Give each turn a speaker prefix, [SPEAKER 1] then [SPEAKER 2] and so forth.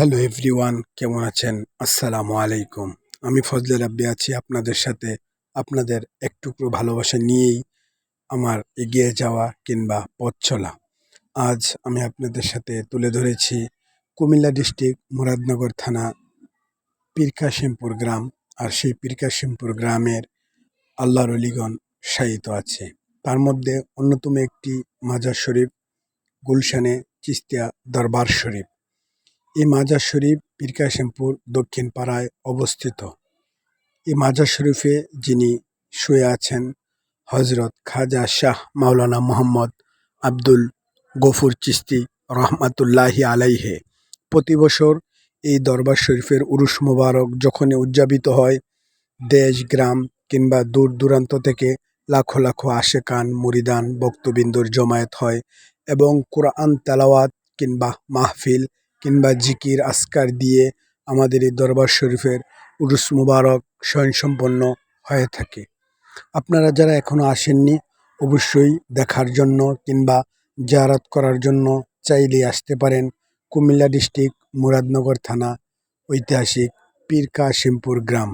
[SPEAKER 1] Hello everyone কেমন আছেন? আসসালামু আলাইকুম। আমি ফজলে রাব্বি আছি আপনাদের সাথে। আপনাদের একটুকরো ভালোবাসা নিয়েই আমার এগিয়ে যাওয়া কিংবা পথ চলা। আজ আমি আপনাদের সাথে তুলে ধরেছি কুমিল্লা ডিস্ট্রিক্ট মুরাদনগর থানা পীরকাশিমপুর গ্রাম। আর সেই পীরকাশিমপুর গ্রামের আল্লাহর অলিগণ শায়িত আছে। তার মধ্যে অন্যতম একটি মাজার শরীফ, গুলশানে চিস্তিয়া দরবার শরীফ। এই মাজার শরীফ পীরকাশিমপুর দক্ষিণ পাড়ায় অবস্থিত। এই মাজার শরীফে যিনি শুয়ে আছেন হজরত খাজা শাহ মাওলানা মোহাম্মদ আব্দুল গফুর চিস্তি রহমাতুল্লাহি আলাইহে প্রতি বছর এই দরবার শরীফের উরুস মোবারক যখনই উদযাপিত হয়, দেশ, গ্রাম কিংবা দূর দূরান্ত থেকে লাখো লাখো আশেকান, মুরিদান বক্তবিন্দুর জমায়েত হয় এবং কোরআন তেলাওয়াত কিংবা মাহফিল কিংবা জিকির আসকার দিয়ে আমাদের এই দরবার শরীফের উরুস মুবারক স্বয়ংসম্পন্ন হয়ে থাকে। আপনারা যারা এখনও আসেননি, অবশ্যই দেখার জন্য কিংবা জারাত করার জন্য চাইলে আসতে পারেন কুমিল্লা ডিস্ট্রিক্ট মুরাদনগর থানা ঐতিহাসিক পীরকা শিমপুর গ্রাম।